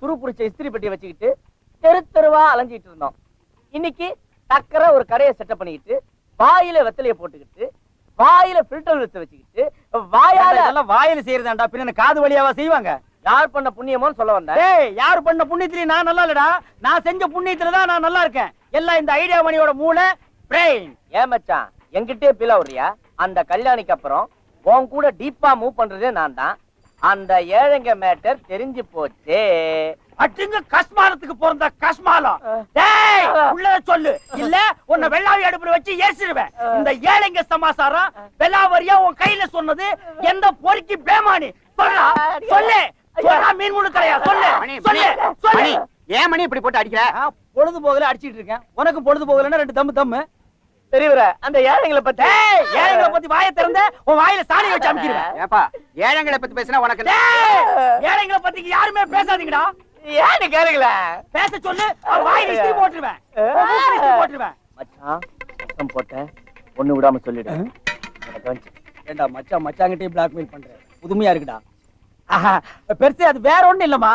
துரு புடிச்ச இஸ்திரி பெட்டியை வச்சுக்கிட்டு தெரு தெருவா அலைஞ்சிட்டு இருந்தோம். இன்னைக்கு டக்கரா ஒரு கடையை செட்டப் பண்ணிக்கிட்டு வாயில வெத்தலைய போட்டுக்கிட்டு வாயில ஃபில்டர் வச்சு வச்சுக்கிட்டு வாயால இதெல்லாம் வாயில செய்யறதாண்டா? பின்ன காது வழியாவா செய்வாங்க? யார் பண்ண புண்ணியமோன்னு சொல்ல வந்தேன். டேய் யார் பண்ண புண்ணியத்திலயும் நான் நல்லா இல்லடா? நான் செஞ்ச புண்ணியத்துல தான் நான் நல்லா இருக்கேன். எல்லாம் இந்த ஐடியா மணியோட மூளை பிரெயின் ஏன் மச்சான்? என்கிட்டயே அந்த கல்யாணிக்கு அப்புறம் உன் கூட டீப்பா மூவ் பண்றதே நான் தான் அந்த ஏழைங்க மேட்டர் தெரிஞ்சு போச்சே. அட்டுங்க கஸ்மாலத்துக்கு பிறந்த கஸ்மாலம் டேய் உள்ள சொல்லு. இல்ல உன்னை வெள்ளாவி அடுப்புல வச்சு ஏசிடுவேன். இந்த ஏழைங்க சமாசாரம் வெள்ளாவரியா உன் கையில சொன்னது எந்த பொறுக்கி பேமானி? சொல்லா. சொல்லு. சொல்லா மீன் முழு கரையா? சொல்லு. சொல்லு. சொல்லு. ஏன் மணி இப்படி போட்டு அடிக்கிற? பொழுது போகல அடிச்சிட்டு இருக்கேன். உனக்கு பொழுது போகலன்னா ரெண்டு தம்மு தம்மு பெரியவர அந்த ஏழைங்களை பத்தி. ஏழைங்களை பத்தி வாயை திறந்த உன் வாயில சாணி வச்சு அமுக்கிடுவேன். ஏப்பா ஏழைங்களை பத்தி பேசினா உனக்கு ஏழைங்களை பத்தி யாருமே பேசாதீங்கடா. ஏன்னு கேளுங்களே. பேச சொல்லு வாயில இஸ்திரி போட்டுருவேன். மச்சான் போட்டேன். ஒண்ணு விடாம சொல்லிடு. ஏண்டா மச்சான் மச்சாங்கிட்டே பிளாக்மெயில் பண்ற? புதுமையா இருக்குடா. பெருசு அது வேற ஒண்ணும் இல்லம்மா.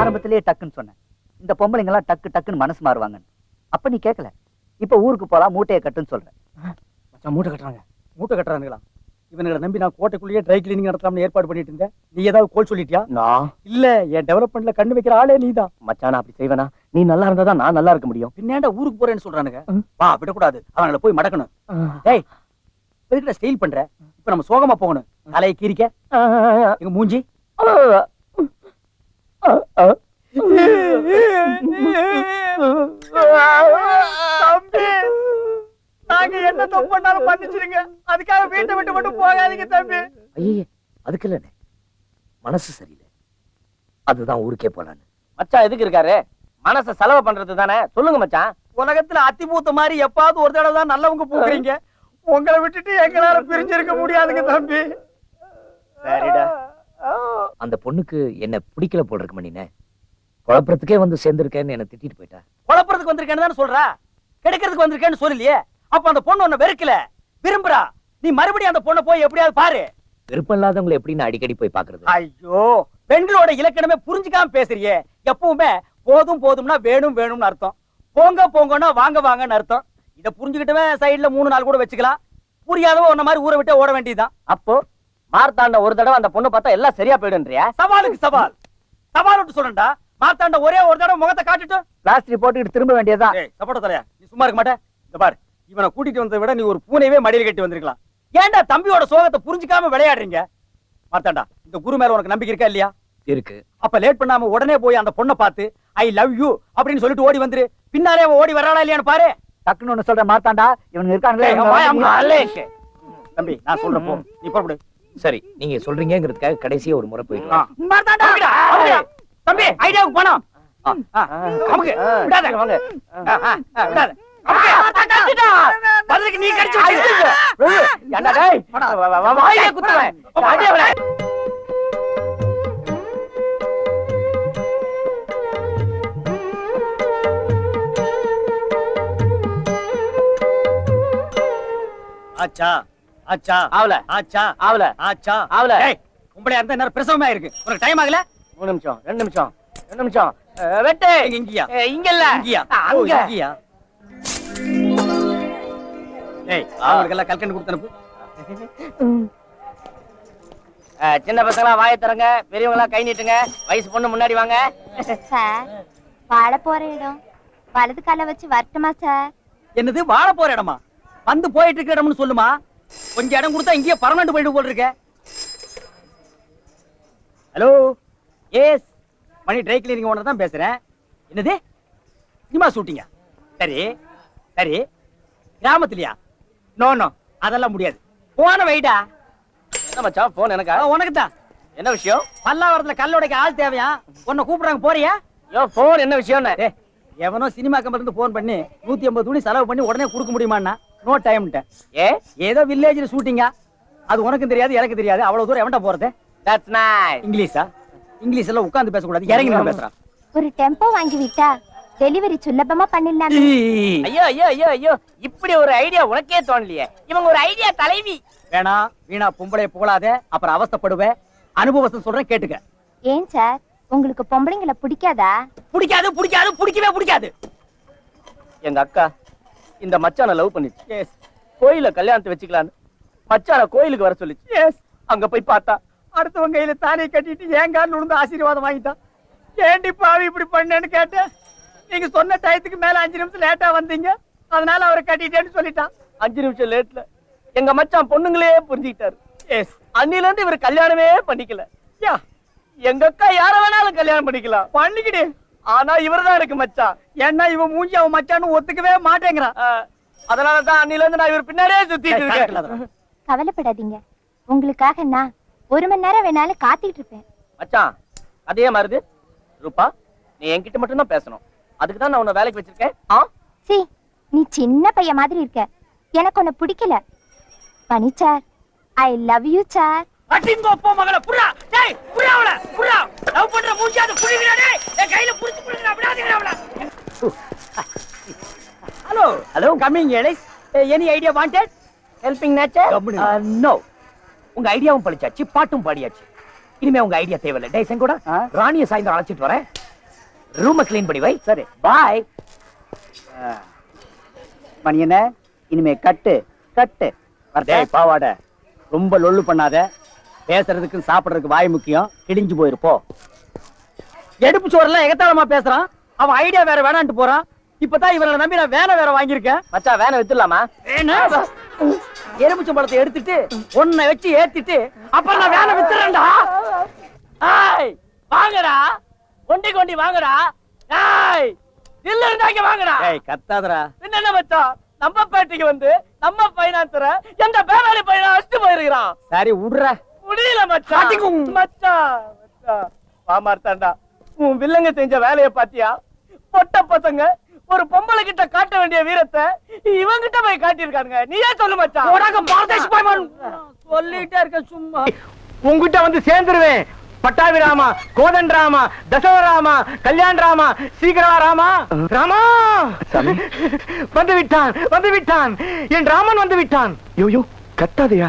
ஆரம்பத்திலேயே டக்குன்னு சொன்னேன். இந்த பொம்பளைங்க எல்லாம் டக்கு டக்குன்னு மனசு மாறுவாங்க அப்ப நீ கேட்கல இப்ப ஊருக்கு போலாம் மூட்டையை கட்டுன்னு சொல்றேன். மச்சான் மூட்டை கட்டுறாங்க. மூட்டை கட்டுறானுங்களா? இவனுங்களை நம்பி நான் கோட்டைக்குள்ளேயே ட்ரை கிளீனிங் நடத்தலாம்னு ஏற்பாடு பண்ணிட்டு இருந்தேன். நீ ஏதாவது கோல் சொல்லிட்டியா? நான் இல்ல என் டெவலப்மெண்ட்ல கண்ணு வைக்கிற ஆளே நீதான். மச்சான் நான் அப்படி செய்வேனா? நீ நல்லா இருந்தா தான் நான் நல்லா இருக்க முடியும். பின்னாண்ட ஊருக்கு போறேன்னு சொல்றானுங்க? வா விடக்கூடாது. அவங்கள போய் மடக்கணும். டேய் எதுக்குடா ஸ்டைல் பண்ற? இப்ப நம்ம சோகமா போகணும். தலையை கீரிக்க எங்க மூஞ்சி. தம்பி நாங்க என்ன தப்பு பண்ணாலும் மன்னிச்சிருங்க அதுக்காக வீட்டை விட்டு மட்டும் போகாதீங்க தம்பி. ஐயே அதுக்கு இல்லண்ணே. மனசு சரியில்லை. அதுதான் ஊருக்கே போலான்னு. மச்சான் எதுக்கு இருக்காரு? மனச செலவு பண்றது தானே? சொல்லுங்க மச்சான். உலகத்துல அத்தி பூத்த மாதிரி எப்பாவது ஒரு தடவை தான் நல்லவங்க பூக்குறீங்க. உங்களை விட்டுட்டு எங்களால பிரிஞ்சிருக்க முடியாதுங்க தம்பி. சரிடா. அந்த பொண்ணுக்கு என்ன பிடிக்கல போல் இருக்கு மணினே குழப்பறதுக்கே வந்து சேர்ந்திருக்கேன்னு என்ன திட்டிட்டு போயிட்டா. குழப்பறதுக்கு வந்திருக்கேன்னு தானே சொல்றா? கெடுக்கிறதுக்கு வந்திருக்கேன்னு சொல்லலையே அப்ப அந்த பொண்ணு உன்னை வெறுக்கல. விரும்புறா. நீ மறுபடியும் அந்த பொண்ணை போய் எப்படியாவது பாரு. விருப்பம் இல்லாதவங்களை எப்படி நான் அடிக்கடி போய் பாக்குறது ஐயோ பெண்களோட இலக்கணமே புரிஞ்சுக்காம பேசுறியே. எப்பவுமே போதும் போதும்னா வேணும் வேணும்னு அர்த்தம். போங்க போங்கன்னா வாங்க வாங்கன்னு அர்த்தம். இத புரிஞ்சுக்கிட்டவே சைடுல மூணு நாள் கூட வச்சுக்கலாம். புரியாதவ உன்ன மாதிரி ஊரை விட்டு ஓட வேண்டியதுதான். அப்போ மார்த்தாண்ட ஒரு தடவை அந்த பொண்ணு பார்த்தா எல்லாம் சரியா போயிடுன்றியா சவாலுக்கு சவால். சவால் விட்டு சொல்றேன்டா மாத்தாண்ட ஒரே ஒரு தடவை முகத்தை காட்டிட்டு. பிளாஸ்டிக் போட்டுக்கிட்டு திரும்ப வேண்டியதுதான். ஏய் சப்போட்ட தலையா நீ சும்மா இருக்க மாட்டே. இந்த பாரு இவனை கூட்டிட்டு வந்ததை விட நீ ஒரு பூனையவே மடியில் கட்டி வந்திருக்கலாம். ஏன்டா தம்பியோட சோகத்தை புரிஞ்சுக்காம விளையாடுறீங்க? மாத்தாண்டா இந்த குரு மேல உனக்கு நம்பிக்கை இருக்கா இல்லையா? இருக்கு. அப்ப லேட் பண்ணாம உடனே போய் அந்த பொண்ணை பார்த்து ஐ லவ் யூ அப்படின்னு சொல்லிட்டு ஓடி வந்துரு. பின்னாலே ஓடி வராளா இல்லையான்னு பாரு. டக்குன்னு ஒண்ணு சொல்ற மாத்தாண்டா அமுக்கு. இருக்காங்களே தம்பி நான் சொல்றேன் போ. நீ புறப்படு. சரி நீங்க சொல்றீங்கிறதுக்காக கடைசியா ஒரு முறை அமுக்குடா. தம்பி ஐடியாவுக்கு போனோம் அமுக்கு. விடாத. வாங்க. விடாத. பதிலுக்கு நீ கடிச்சு டேய். வாயிலே. ஆச்சா. ஆச்சா ஆவல. ஆச்சா ஆவல. ஆச்சா. ஆவல. ஏய் உங்களை அந்த நேரம் பிரசவமா இருக்கு உனக்கு டைம் ஆகல? மூணு நிமிஷம் ரெண்டு நிமிஷம் ரெண்டு நிமிஷம். வெட்டு. இங்க இங்கயா? இங்க இல்ல. இங்கயா? அங்க. ஏய் அவங்களுக்கு எல்லாம் கல்கண்டு கொடுத்து அனுப்பு. அஹ், சின்ன பசங்களா வாயை திறங்க பெரியவங்களா கை நீட்டுங்க வயசு பொண்ணு முன்னாடி வாங்க. சார் வாழ போற இடம். வலது கால வச்சு வரட்டுமா சார்? என்னது வாழ போற இடமா? வந்து போயிட்டு இருக்க இடம்னு சொல்லுமா? கொஞ்சம் இடம் கொடுத்தா இங்கேயே பர்மனண்ட் போயிட்டு போல் இருக்க. Hello S Mani dry cleaning owner தான் பேசுறேன். என்னது? சினிமா ஷூட்டிங்கா? சரி சரி. கிராமத்துலயா? நோ நோ அதெல்லாம் முடியாது. போன வைடா. என்ன மச்சான்? போன் எனக்கா? உனக்கு தான் என்ன விஷயம்? பல்லாவரத்துல கல்லோடைக்கு ஆள் தேவையா? உன்னை கூப்பிடுறாங்க போறியா? யோ போன் என்ன விஷயம்னு? எவனோ சினிமா கம்பெனில இருந்து போன் பண்ணி நூத்தி ஐம்பது துணி செலவு பண்ணி உடனே கொடுக்க முடியுமான்னா நோ டைம்ட்டேன் ஏ? ஏதோ வில்லேஜ்ல ஷூட்டிங்கா அது உனக்கும் தெரியாது எனக்கு தெரியாது. அவ்வளவு தூரம் எவன்டா போறது? That's nice இங்கிலீஷா? இங்கிலீஷ் எல்லாம் உட்கார்ந்து பேசக்கூடாது. இறங்கி நின்னு பேசுறான் ஒரு டெம்போ வாங்கி விட்டா டெலிவரி சுலபமா பண்ணிடலாமே. ஐயோ ஐயோ ஐயோ ஐயோ. இப்படி ஒரு ஐடியா உனக்கே தோணலையே. இவங்க ஒரு ஐடியா தலைவி. வேணா வீணா பொம்பளை புகழாத அப்புறம் அவஸ்தைப்படுவேன் அனுபவத்தை சொல்றேன் கேட்டுக்க. ஏன் சார்? உங்களுக்கு பொம்பளைங்களை பிடிக்காதா? பிடிக்காது பிடிக்காது பிடிக்கவே பிடிக்காது. எங்க அக்கா இந்த மச்சான லவ் பண்ணிச்சு. எஸ் கோயில கல்யாணத்தை வச்சுக்கலான்னு மச்சான கோயிலுக்கு வர சொல்லிச்சு. எஸ் அங்க போய் பார்த்தா அடுத்தவங்க கையில தானே கட்டிட்டு ஏன் காலில் விழுந்து ஆசீர்வாதம் வாங்கிட்டான்? ஏண்டி பாவி இப்படி பண்ணேன்னு கேட்டேன். நீங்க சொன்ன டயத்துக்கு மேல அஞ்சு நிமிஷம் லேட்டா வந்தீங்க. அதனால அவரை கட்டிட்டேன்னு சொல்லிட்டான். அஞ்சு நிமிஷம் லேட்ல எங்க மச்சான் பொண்ணுங்களே புரிஞ்சுக்கிட்டாரு. எஸ் அன்னில இருந்து இவர் கல்யாணமே பண்ணிக்கல. யா எங்க அக்கா யார வேணாலும் கல்யாணம் பண்ணிக்கலாம். பண்ணிக்கிடு. ஆனா இவர்தான் இருக்கு மச்சான் ஏன்னா இவன் மூஞ்சி அவன் மச்சான்னு ஒத்துக்கவே மாட்டேங்கிறான் அதனால தான் அன்னில இருந்து நான் இவர் பின்னாடியே சுத்திட்டு இருக்கேன். கவலைப்படாதீங்க. உங்களுக்காக நான் ஒரு மணி நேரம் வேணாலும் காத்துட்டு இருப்பேன். மச்சான் அதே மாதிரிது. ரூபா நீ என்கிட்ட மட்டும் தான் பேசணும். அதுக்கு தான் நான் உன்னை வேலைக்கு வச்சிருக்கேன். ஆ? சி நீ சின்ன பையன் மாதிரி இருக்க. எனக்கு உன்னை பிடிக்கல. பனி sir I love you sir. அட்டிங்கோ போ மகள புறா. டேய் புறா அவள புறா. லவ் பண்ற மூஞ்சி அது புடிங்கடா டேய். என் கையில புடிச்சு புடிங்கடா விடாதீங்கடா அவள. Hello hello coming Alice any idea wanted helping nature. No உங்க ஐடியாவும் பழிச்சாச்சு பாட்டும் பாடியாச்சு. இனிமே உங்க ஐடியா தேவையில்லை. டேய் செங்கோடா? ராணிய சாயந்தரம் அழைச்சிட்டு வரேன். ரூம க்ளீன் பண்ணி வை. சரி. பாய் மணி என்ன? இனிமே கட்டு கட்டு. டேய் பாவாட. ரொம்ப லொள்ளு பண்ணாத. பேசுறதுக்கு சாப்பிடுறதுக்கு வாய் முக்கியம். கிழிஞ்சு போயிருப்போ. எடுப்பு சோறுலாம் எகத்தாளமா பேசுறான். அவன் ஐடியா வேற வேணான்ட்டு போறான். இப்பதான் இவரை நம்பி நான் வேலை வேற வாங்கியிருக்கேன். மச்சான் வேனை வித்துடலாமா? எலுமிச்சம் பழத்தை எடுத்துட்டு ஒன்னை வச்சு ஏத்திட்டு அப்புறம் நான் வேலை வித்துறேன்டா. ஏய் வாங்கடா. கொண்டி கொண்டி வாங்கடா. ஏய் இல்ல இருந்தாங்க வாங்கடா. ஏய் கத்தாதடா. என்ன மச்சான்? நம்ம பேட்டைக்கு வந்து நம்ம பைனான்சர எந்த பேராளி பையனா அடிச்சு போயிருக்கிறான். சரி விடுற. முடியல மச்சான். மச்சான் மச்சான். பாமார்த்தாண்டா உன் வில்லங்க செஞ்ச வேலைய பாத்தியா? பொட்ட பசங்க ஒரு பொம்பளை கிட்ட காட்ட வேண்டிய வீரத்தை இவங்கிட்ட போய் காட்டியிருக்கானுங்க. நீயே சொல்லு மச்சான். சொல்லிட்டே இருக்க சும்மா. உங்ககிட்ட வந்து சேர்ந்துருவேன். பட்டாபி ராமா கோதன் ராமா தசவ ராமா கல்யாண் ராமா சீக்கிரமா ராமா. ராமா! வந்து விட்டான் வந்து விட்டான் என் ராமன் வந்து விட்டான் யோயோ கத்தாதையா?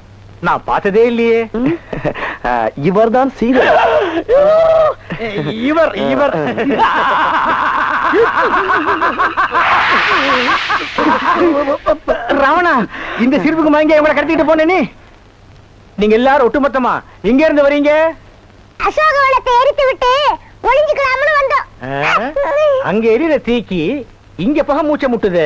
நான் பார்த்ததே இல்லையே. ஆ, இவர்தான் சீதை. இவர் இவர். ராவணா இந்த சிரிப்புக்கு மயங்க இவங்களை கடத்திட்டு போனே நீ? நீங்க எல்லாரும் ஒட்டுமொத்தமா எங்க இருந்து வரீங்க? அசோகவனத்தை எரித்து விட்டு ஒளிஞ்சுக்கலாம்னு வந்தோம்? அங்க எரியுற தீக்கி இங்க பக மூச்சை முட்டுது.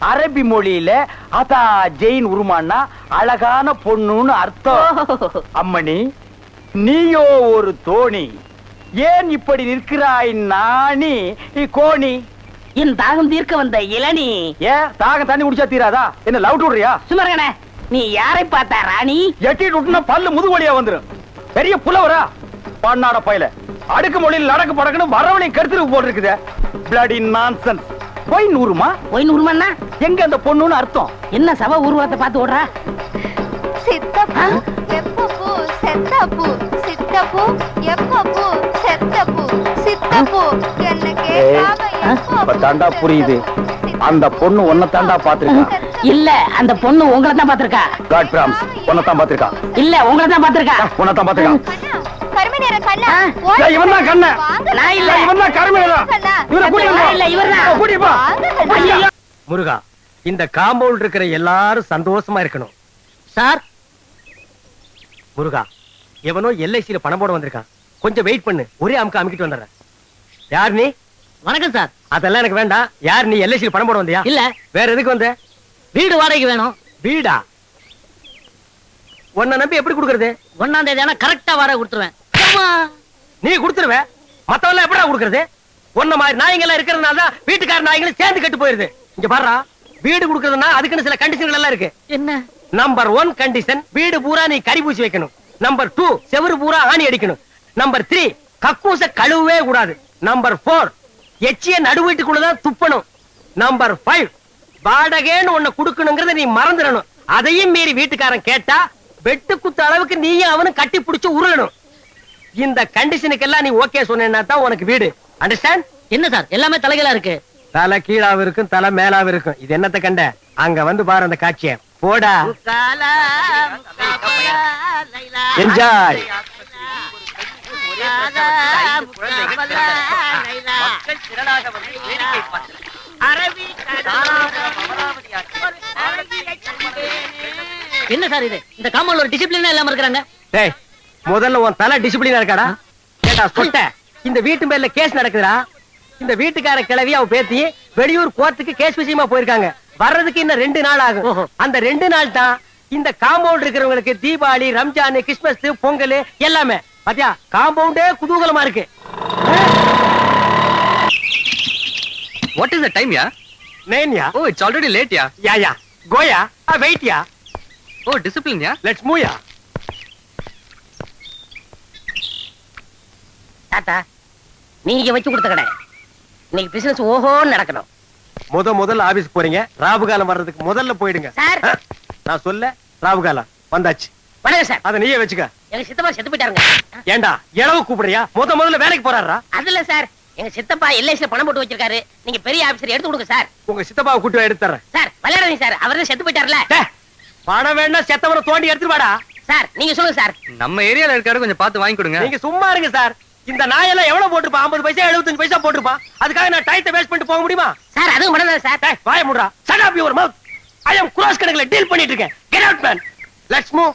அரபி மொழியில அதா ஜெயின் உருமான்னா அழகான பொண்ணுன்னு அர்த்தம். அம்மணி நீயோ ஒரு தோணி. ஏன் இப்படி நிற்கிறாய் நாணி? கோணி. என் தாகம் தீர்க்க வந்த இளநீ. ஏன் தாகம் தண்ணி குடிச்சா தீராதா? என்ன லவ் விடுறியா சுமரகனே நீ யாரை பார்த்தா ராணி? எட்டிட்டு விட்டுனா பல்லு முதுகு வழியா வந்துரும். பெரிய புலவரா? பண்ணாட பையல. அடுக்கு மொழியில் நடக்கு படக்குன்னு வரவனை கருத்துருக்கு போட்டிருக்குதே. பிளடி நான்சென்ஸ் போய் நூறுமா போய் நூறுமண்ணா எங்க அந்த பொண்ணுன்னு அர்த்தம்? என்ன சவ ஊர்வலத்தை பார்த்து ஓடுறா? சித்தப்பூ எப்பப்பூ செத்தப்பூ சித்தப்பூ எப்பப்பூ செத்தப்பூ சித்தப்பூ என்ன கேட்காம தாண்டா புரியுது. அந்த பொண்ணு உன்னை தாண்டா பாத்திருக்கா இல்ல அந்த பொண்ணு உங்களை தான் பாத்திருக்கா காட் பிராம்ஸ் உன்னை தான் பாத்திருக்கா இல்ல உங்களை தான் பாத்திருக்கா உன்னை தான் பாத்திருக்கா கருமை கண்ணா. இவன் தான் கண்ணு. நான் இல்ல. இவன் தான் இல்ல, வா. முருகா இந்த காம்பவுண்ட் இருக்கிற எல்லாரும் சந்தோஷமா இருக்கணும். சார்? முருகா எவனோ எல்ஐசியில பணம் போட வந்திருக்கான். கொஞ்சம் வெயிட் பண்ணு. ஒரே அமுக்க அமுக்கிட்டு வந்துடுறேன். யார் நீ? வணக்கம் சார். அதெல்லாம் எனக்கு வேண்டாம். யார் நீ எல்ஐசியில பணம் போட வந்தியா? இல்ல. வேற எதுக்கு வந்த? வீடு வாடகைக்கு வேணும். வீடா? உன்னை நம்பி எப்படி கொடுக்கறது? ஒன்னாம் தேதி ஆனா கரெக்டா வாடகை கொடுத்துருவேன். நீ கொடுத்துருவ. மத்தவெல்லாம் எப்படா கொடுக்கறது? உன்ன மாதிரி நாய்ங்க எல்லாம் இருக்கிறதுனால தான் வீட்டுக்கார நாய்களும் சேர்ந்து கெட்டு போயிருது. இங்க பாருடா வீடு கொடுக்கறதுன்னா அதுக்குன்னு சில கண்டிஷன்கள் எல்லாம் இருக்கு. என்ன? நம்பர் ஒன் கண்டிஷன் வீடு பூரா நீ கறி பூசி வைக்கணும். நம்பர் டூ செவுரு பூரா ஆணி அடிக்கணும். நம்பர் த்ரீ கக்கூச கழுவவே கூடாது. நம்பர் போர் எச்சிய நடு வீட்டுக்குள்ளதான் துப்பணும். நம்பர் ஃபைவ் வாடகைன்னு உன்னை கொடுக்கணுங்கிறத நீ மறந்துடணும். அதையும் மீறி வீட்டுக்காரன் கேட்டா வெட்டு குத்த அளவுக்கு நீயும் அவனும் கட்டி பிடிச்சு உருளணும். இந்த கண்டிஷனுக்கெல்லாம் நீ ஓகே சொன்னா தான் உனக்கு வீடு. அண்டர்ஸ்டாண்ட் என்ன சார்? எல்லாமே தலைகளா இருக்கு. தலை கீழாவும் இருக்கும் தலை மேலாவும் இருக்கும் இது என்னத்த கண்ட? அங்க வந்து பாரு அந்த காட்சிய. போடா. என்ஜாய் என்ன சார் இது? இந்த காம்பவுண்ட்ல ஒரு டிசிப்ளினா இல்லாம இருக்காங்க டேய் முதல்ல உன் தலை டிசிப்ளினா இருக்காடா? கேட்டா சொட்ட? இந்த வீட்டு மேல கேஸ் நடக்குதுடா. இந்த வீட்டுக்கார கிளவி அவ பேத்தி வெளியூர் கோர்ட்டுக்கு கேஸ் விஷயமா போயிருக்காங்க. வர்றதுக்கு இன்னும் ரெண்டு நாள் ஆகும். அந்த ரெண்டு நாள் தான் இந்த காம்பவுண்ட் இருக்கிறவங்களுக்கு தீபாவளி ரம்ஜான் கிறிஸ்மஸ் பொங்கல் எல்லாமே. பாத்தியா? காம்பவுண்டே குதூகலமா இருக்கு. வாட் இஸ் த டைம் யா நேன்யா ஓ இட்ஸ் ஆல்ரெடி லேட் யா யா யா கோயா வெயிட்யா ஓ டிசிப்ளின் யா லெட்ஸ் மூயா தாத்தா நீங்க வச்சு கொடுத்த கடை. இன்னைக்கு பிசினஸ் ஓஹோன்னு நடக்கணும். முத முதல்ல ஆபீஸ் போறீங்க. ராபுகாலம் வர்றதுக்கு முதல்ல போயிடுங்க. சார் நான் சொல்ல ராபுகாலம் வந்தாச்சு. வணக்கம் சார் அத நீயே வச்சுக்க. எங்க சித்தப்பா செத்து போயிட்டாருங்க. ஏண்டா இளவு கூப்பிடுறியா? முத முதல்ல வேலைக்கு போறாரா? அதுல சார் எங்க சித்தப்பா எல்ஐசில பணம் போட்டு வச்சிருக்காரு. நீங்க பெரிய ஆபீசர் எடுத்து கொடுங்க சார் உங்க சித்தப்பாவை கூட்டி எடுத்து தர்றேன் சார் விளையாடுறீங்க சார் அவர் செத்து போயிட்டாருல. பணம் வேணா செத்தவனை தோண்டி எடுத்துட்டு வாடா. சார் நீங்க சொல்லுங்க சார் நம்ம ஏரியால இருக்காரு கொஞ்சம் பார்த்து வாங்கி கொடுங்க. நீங்க சும்மா இருங்க சார் இந்த நாயெல்லாம் எவ்வளவு போட்டுருப்பா? 50 பைசா 75 பைசா போட்டுருப்பா? அதுக்காக நான் டயத்தை வேஸ்ட் பண்ணிட்டு போக முடியுமா? சார் அதுவும் பண்ணலாம் சார். வாய முடுறா shut up your mouth. I am cross கணக்குல டீல் பண்ணிட்டு இருக்கேன். Get out man. Let's move.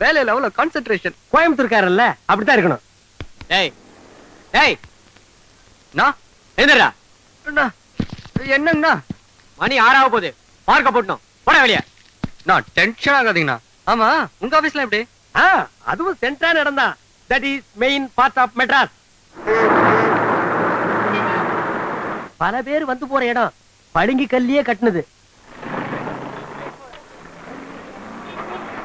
வேலையில அவ்வளவு கான்சென்ட்ரேஷன் கோயம்புத்தூர்காரல்ல அப்படித்தான் இருக்கணும். டேய் டேய் நான் எந்திரா அண்ணா, என்னங்கண்ணா? மணி ஆறாவ போகுது. பார்க்க போட்டோம் போட வெளிய. நான் டென்ஷன் ஆகாதீங்கண்ணா. ஆமா உங்க ஆபீஸ்ல எப்படி? ஆ அதுவும் சென்ட்ரான இடம் தான். That is main part of Madras பல பேர் வந்து போற இடம். பளிங்கு கல்லியே கட்டுனது.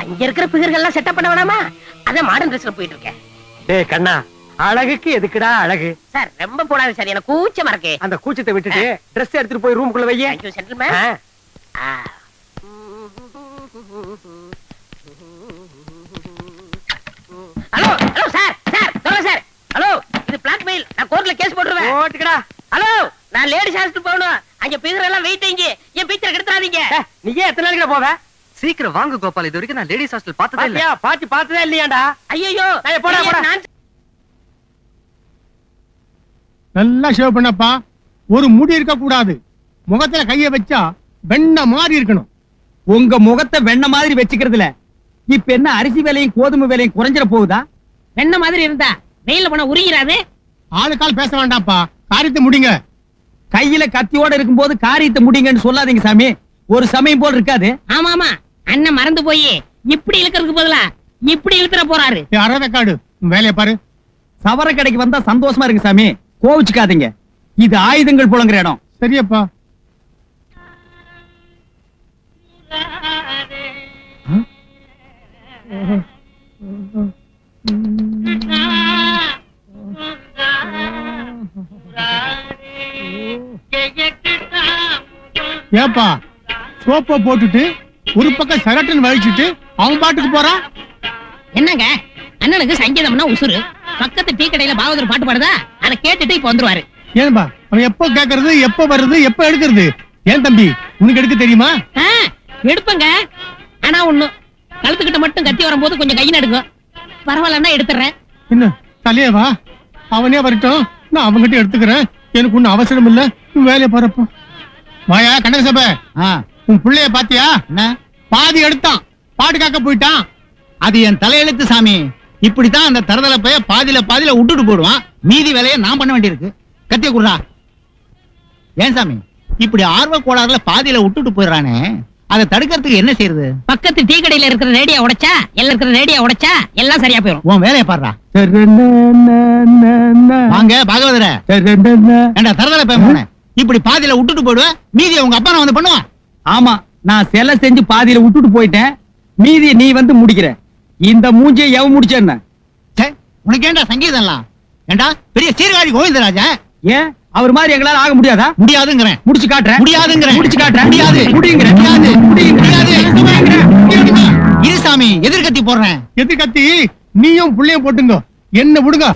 அங்க இருக்கிற பிகர்கள்லாம் செட்டப் பண்ண வேணாமா? அதான் மாடர்ன் ட்ரெஸ்ல போயிட்டு இருக்கேன். டேய் கண்ணா அழகுக்கு எதுக்குடா அழகு? சார் ரொம்ப போடாது சார் எனக்கு கூச்சமா இருக்கு. அந்த கூச்சத்தை விட்டுட்டு Dress எடுத்துட்டு போய் ரூமுக்குள்ள வையே thank you gentleman. Hello hello sir sir சொல்லுங்க சார் ஹலோ இது பிளாக்மெயில் நான் கோர்ட்ல கேஸ் போட்டுருவேன். போட்டுக்கடா. ஹலோ நான் லேடிஸ் ஹாஸ்டல் போகணும். அங்க பிகர் எல்லாம் வெயிட் என் பிக்சர் கெடுத்துறாதீங்க. ஏய், நீ ஏன் எத்தனை நாளைக்கு போவ? சீக்கிரம் வாங்க கோபால். இது வரைக்கும் நான் லேடிஸ் ஹாஸ்டல் பார்த்ததே இல்ல. பாத்தி பார்த்ததே இல்லையாடா ஐயோ போடா, போடா. நல்லா ஷேவ் பண்ணப்பா. ஒரு முடி இருக்க கூடாது முகத்துல கைய வச்சா வெண்ண மாதிரி இருக்கணும். உங்க முகத்தை வெண்ண மாதிரி வச்சுக்கிறதுல இப்ப என்ன அரிசி விலையும் கோதுமை விலையும் குறைஞ்சிட போகுதா? வெண்ண மாதிரி இருந்தா வெயில போனா உருகிறாது ஆளுக்கால் பேச வேண்டாம்ப்பா. காரியத்தை முடிங்க. கையில கத்தியோட இருக்கும்போது காரியத்தை முடிங்கன்னு சொல்லாதீங்க சாமி. ஒரு சமயம் போல் இருக்காது. ஆமா ஆமா அண்ணன் மறந்து போய் இப்படி இழுக்கிறதுக்கு பதிலா இப்படி இழுத்துற போறாரு. அறத காடு. வேலையை பாரு. சவர கடைக்கு வந்தா சந்தோஷமா இருக்கு சாமி. கோவிச்சுக்காதீங்க. இது ஆயுதங்கள் புழங்குற இடம். சரியப்பா. ஏப்பா சோப்பை போட்டுட்டு ஒரு பக்கம் சரட்டுன்னு வலிச்சுட்டு அவன் பாட்டுக்கு போறான் என்னங்க? அண்ணனுக்கு சங்கீதம்னா உசுரு பக்கத்து டீ கடையில பாகவதர் பாட்டு பாடுதா? அதை கேட்டுட்டு இப்ப வந்துருவாரு. ஏன்பா அவன் எப்போ கேக்குறது எப்போ வருது எப்போ எடுக்கிறது? ஏன் தம்பி உனக்கு எடுக்க தெரியுமா? ஆ, எடுப்பங்க. ஆனா ஒண்ணு கழுத்துக்கிட்ட மட்டும் கத்தி வரும்போது கொஞ்சம் கை நடுங்கும் பரவாயில்லன்னா எடுத்துறேன் என்ன தலையே வா அவனே வரட்டும். நான் அவன்கிட்ட எடுத்துக்கிறேன். எனக்கு ஒன்னும் அவசரம் இல்ல நீ வேலையை பாருப்பா வாயா கனக சபை. உன் பிள்ளைய பாத்தியா? பாதி எடுத்தான். பாடு காக்க போயிட்டான். அது என் தலையெழுத்து சாமி. இப்படித்தான் அந்த தரதல பைய பாதியில பாதியில விட்டுட்டு போடுவான் மீதி வேலையை நான் பண்ண வேண்டியிருக்கு. கத்திய குடுறா ஏன் சாமி? இப்படி ஆர்வ கோளாறுல பாதியில விட்டுட்டு போயிடுறானே. அதை தடுக்கிறதுக்கு என்ன செய்யறது? பக்கத்து டீ கடையில இருக்கிற ரேடியா உடைச்சா எல்லாம் இருக்கிற ரேடியா உடைச்சா எல்லாம் சரியா போயிடும். உன் வேலையை பாடுறா. வாங்க பாகவதர. ஏண்டா தரதல பையன் இப்படி பாதியில விட்டுட்டு போயிடுவேன் மீதி உங்க அப்பா நான் வந்து பண்ணுவான்? ஆமா. நான் சிலை செஞ்சு பாதியில விட்டுட்டு போயிட்டேன். மீதி நீ வந்து முடிக்கிற. இந்த மூஞ்சியை எவ முடிச்ச என்ன? உனக்கு ஏண்டா சங்கீதம்லாம்? ஏண்டா பெரிய சீர்காழி கோவிந்தராஜா? ஏன்? அவர் மாதிரி எங்களால ஆக முடியாதா? முடியாதுங்கிறேன். முடிச்சு காட்டுறேன். முடியாதுங்கிறேன். முடிச்சு காட்டுறேன். முடியாது. முடியுங்கிறேன் முடியாது. முடியாது. முடியாது. இரு சாமி எதிர்கத்தி போடுறேன். எதிர்கத்தி நீயும் புள்ளையும் போட்டுங்க. என்ன விடுங்க.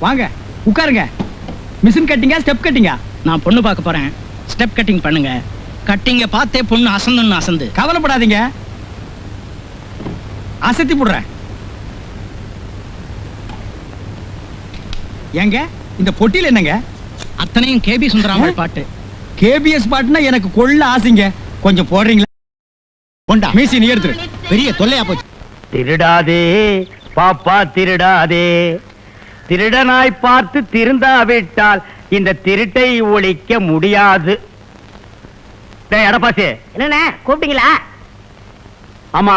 வாங்க உட்காருங்க. மிஷின் கட்டிங்க ஸ்டெப் கட்டிங்க. நான் பொண்ணு பார்க்க போறேன். ஸ்டெப் கட்டிங் பண்ணுங்க. கட்டிங்க பார்த்தே பொண்ணு அசந்துன்னு அசந்து. கவலைப்படாதீங்க. அசத்தி போடுறேன். ஏங்க இந்த பொட்டியில் என்னங்க? அத்தனையும் கேபி சுந்தராமல் பாட்டு. கேபிஎஸ் பாட்டுனா எனக்கு கொள்ள ஆசைங்க. கொஞ்சம் போடுறீங்களா? கொண்டா மீசி நீ எடுத்துரு. பெரிய தொல்லையா போச்சு. திருடாதே பாப்பா திருடாதே. திருடனாய் பார்த்து திருந்தாவிட்டால் இந்த திருட்டை ஒழிக்க முடியாது. டேய் எடப்பாசி என்னண்ணே கூப்பிட்டீங்களா? ஆமா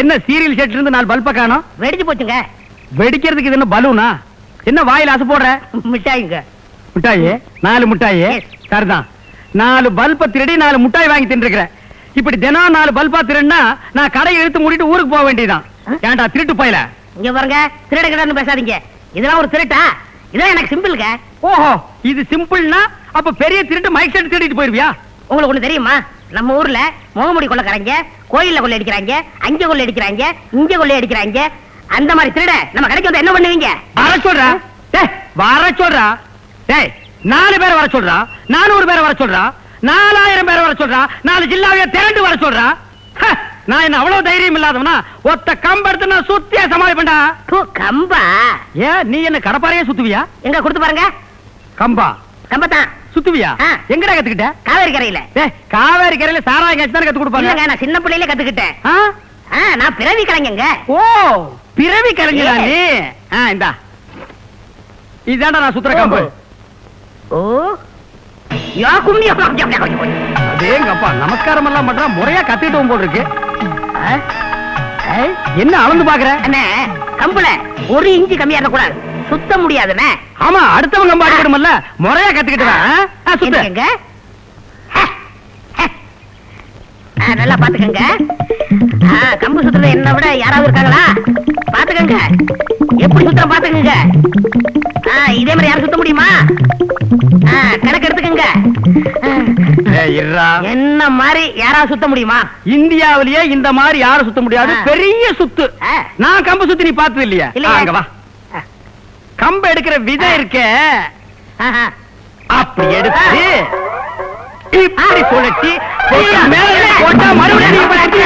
என்ன சீரியல் செட்ல இருந்து நாலு பல்ப காணோம்? வெடிச்சு போச்சுங்க. வெடிக்கிறதுக்கு இது என்ன பலூனா? என்ன வாயில அசை போடுற? மிட்டாய்ங்க. மிட்டாயி? நாலு மிட்டாயி? சரிதான். நாலு பல்ப திருடி நாலு மிட்டாய் வாங்கி தின்றுக்கிற இப்படி தினம் நாலு பல்பா திருடினா நான் கடையை இழுத்து மூடிட்டு ஊருக்கு போக வேண்டியதுதான். ஏன்டா திருட்டு போயில? இங்க பாருங்க திருட கிடன்னு பேசாதீங்க. இதெல்லாம் ஒரு திருட்டா? இதெல்லாம் எனக்கு சிம்பிளுங்க ஓஹோ இது சிம்பிள்னா அப்ப பெரிய திருட்டு மைக் செட் திருடிட்டு போயிருவியா? உங்களுக்கு ஒண்ணு தெரியுமா? நம்ம ஊர்ல முகமுடி கொள்ளக்காரங்க கோயில்ல கொள்ளை அடிக்கிறாங்க அங்க கொள்ளை அடிக்கிறாங்க இங்க கொள்ளை அடிக்கிறாங்க. அந்த மாதிரி திருட நம்ம கடைக்கு வந்து என்ன பண்ணுவீங்க? வர சொல்றா. டேய் வர சொல்றா. டேய் நாலு பேரை வர சொல்றா. நானூறு பேரை வர சொல்றா. நாலாயிரம் பேரை வர சொல்றா. நாலு ஜில்லாவைய திரண்டு வர சொல்றா. நான் என்ன அவ்வளவு தைரியம் இல்லாதவனா? ஒத்த கம்பெடுத்து நான் சுத்தியா சமாளிப்பேன்டா. தூ, கம்பா? ஏன் நீ என்ன கடப்பாறையே சுத்துவியா? எங்க கொடுத்து பாருங்க. கம்பா. கம்பத்தான். சுத்துவியா. எங்கடா கத்துக்கிட்ட? காவேரி கரையில. காவேரி கரையில சாராய காட்சி தானே கத்து கொடுப்பாங்க நான் சின்ன பிள்ளையில கத்துக்கிட்டேன். நான் பிறவி கலைஞங்க. ஓ பிறவி கலைஞரா நீ? இந்தா. இதாண்டா நான் சுத்துற கம்பு. ஓ. யா கும்னி அதேங்கப்பா நமஸ்காரம் எல்லாம் பண்றா முறையா கத்துக்கிட்டு போல் இருக்கு? என்ன அளந்து பாக்குற அண்ணே கம்புல ஒரு இன்ச்சு கம்மியா இருக்க கூடாது சுத்த முடியாதுண்ணே. ஆமா அடுத்தவங்க கம்பு அடிக்கணும்ல முறையா கத்துக்கிட்டு வா, ஆ? ஆ, சுத்து. என்னங்க? ஹ, ஹ. ஆ, நல்லா பாத்துக்கங்க. கம்பு சுத்துறது என்ன விட யாராவது இருக்காங்களா? பாத்துக்கங்க. எப்படி சுத்துற பாத்துக்கங்க. இதே மாதிரி யாரும் சுத்த முடியுமா? கணக்கு எடுத்துக்கங்க. என்ன மாதிரி யாராவது சுத்த முடியுமா? இந்தியாவிலேயே இந்த மாதிரி யாரும் சுத்த முடியாது. பெரிய சுத்து. நான் கம்பு சுத்தி நீ பார்த்தது இல்லையா? வா. கம்பு எடுக்கிற விதை இருக்கே. அப்படி எடுத்து இப்படி சுழட்டி மேல போட்டா மறுபடியும்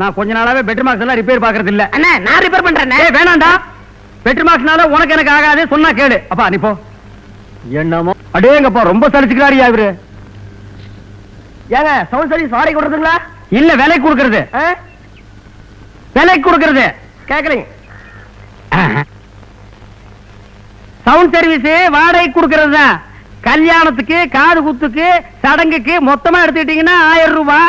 நான் கொஞ்ச நாளாவே பெட்ரூம் மார்க்ஸ் எல்லாம் ரிப்பேர் பாக்குறது இல்ல. அண்ணா நான் ரிப்பேர் பண்றேன் ஏய் வேணாம்டா. பெட்ரூம் மார்க்ஸ்னால உனக்கு எனக்கு ஆகாது சொன்னா கேடு அப்பா நீ போ. என்னமோ? அடேங்கப்பா ரொம்ப சலிச்சுக்கிறாரியா இவரு? ஏங்க சவுண்ட் சர்வீஸ் வாடகை கொடுக்குறதுங்களா? இல்ல விலை கொடுக்கறது. விலை கொடுக்கறது. கேக்கலீங்க சவுண்ட் சர்வீஸ் வாடகை கொடுக்கறது தான். கல்யாணத்துக்கு காது குத்துக்கு சடங்குக்கு மொத்தமா எடுத்துக்கிட்டீங்கன்னா ஆயிரம் ரூபாய்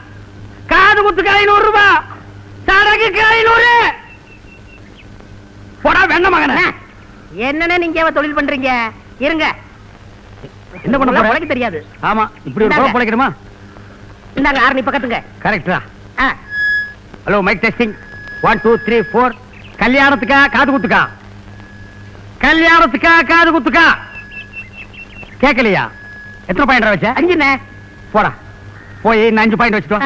காது குத்துக்கு ஐநூறு ரூபாய் சடங்குக்கு ஐநூறு. போடா வெண்ண மகன. என்னண்ணே நீங்க தொழில் பண்றீங்க? இருங்க. என்ன பண்ண உழைக்க தெரியாது. ஆமா இப்படி ஒரு. குழப்பம் பிழைக்கணுமா இந்தாங்க ஆரணி பக்கத்துங்க கரெக்டா hello mike testing one two three four கல்யாணத்துக்கா காது குத்துக்கா? கல்யாணத்துக்கா காது குத்துக்கா? கேட்கலையா? எத்தனை பாயிண்ட் வச்ச? அஞ்சுண்ணே போடா. போய் இன்னும் அஞ்சு பாயிண்ட் வச்சுட்டோம்.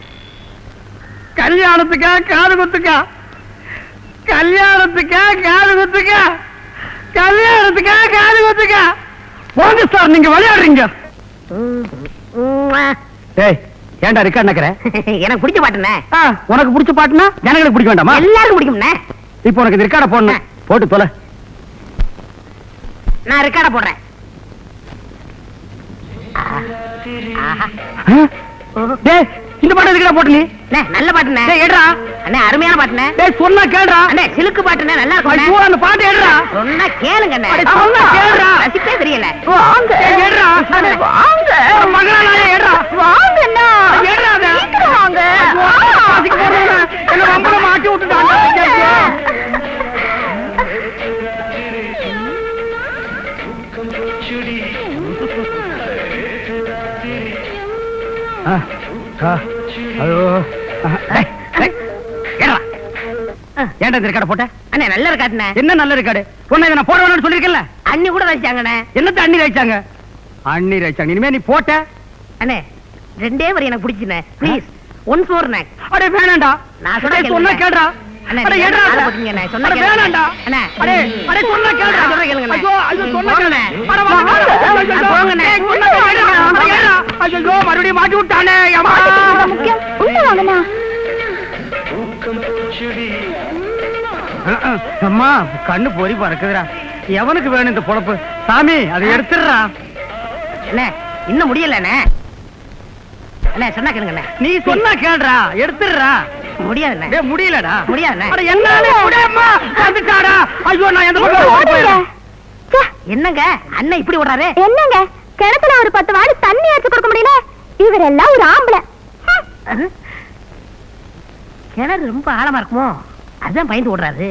கல்யாணத்துக்கா காது குத்துக்கா? கல்யாணத்துக்கா காது குத்துக்கா? கல்யாணத்துக்கா காது குத்துக்கா? போங்க சார் நீங்க விளையாடுறீங்க. டேய் ஏன்டா ரெக்கார்ட் நக்கற? எனக்கு பிடிச்ச பாட்டுண்ணே. உனக்கு பிடிச்ச பாட்டுனா ஜனங்களுக்கு பிடிக்க வேண்டாமா? பிடிக்கும்ண்ணே. இப்போ உனக்கு இந்த ரெக்கார்ட போடணும். போட்டு தொலை. நான் ரெக்கார்ட போடுறேன். டேய் இந்த பாட்டு எதுக்குடா போட்டு நீ அண்ணே, நல்ல பாட்டுண்ணே டேய் எடுடா அண்ணே அருமையான பாட்டுண்ணே டேய் சொன்னா கேளுடா அண்ணே சிலுக்கு பாட்டுண்ணே நல்லா ஐயோ இருக்கும் அந்த பாட்டு எடுடா சொன்னா கேளுங்க அண்ணே சொன்னா கேளுடா. ரசிப்பே தெரியல வாங்க எடுடா வாங்க மகளா நாயே எடுடா வாங்கண்ணா எடுடா அத. சீக்கிரம் வாங்க ஐயோ, பாசிக்கு போறவன என்ன வம்பல மாட்டி விட்டுட்டாங்க ஐயோ. ஏடா. ஏன்டா இந்த ரெக்கார்ட போட்ட? அண்ணே நல்ல இருக்காட்டுண்ணே என்ன நல்ல ரெக்கார்டு? உன்னை இதை நான் போட வேணும்னு சொல்லிருக்கேன்ல அண்ணி கூட ரசிச்சாங்கண்ணே என்னத்த அண்ணி ரசிச்சாங்க அண்ணி ரசிச்சாங்க இனிமே நீ போட்ட? அண்ணே ரெண்டே வரி எனக்கு பிடிச்சுண்ணே ப்ளீஸ் ஒன் ஃபோர்ண்ணே அடே வேணாம்டா நான் சொன்னா அடே, கேளுங்க. கேளுங்க. மறுபடியும் மாட்டி விட்டானே அம்மா. கண்ணு பொறி பறக்குதுடா. எவனுக்கு வேணும் இந்த பொழப்பு? சாமி அதை எடுத்துடுறா. அண்ணே இன்னும் முடியலண்ணே. அண்ணே சொன்னா கேளுங்கண்ணே நீ சொன்னா கேளுடா. எடுத்துடுறா. முடியாதுண்ணே. டேய், முடியலடா. முடியாதுண்ணே. அட என்னால முடியாம வந்துட்டாடா ஐயோ நான் எந்த பக்கம் என்னங்க? அண்ணன் இப்படி விடுறாரு என்னங்க? கிணத்துல ஒரு பத்து வாடி தண்ணி எடுத்து கொடுக்க முடியல? இவரெல்லாம் ஒரு ஆம்பளை. கிணறு ரொம்ப ஆழமா இருக்குமோ? அதான் பயந்து விடுறாரு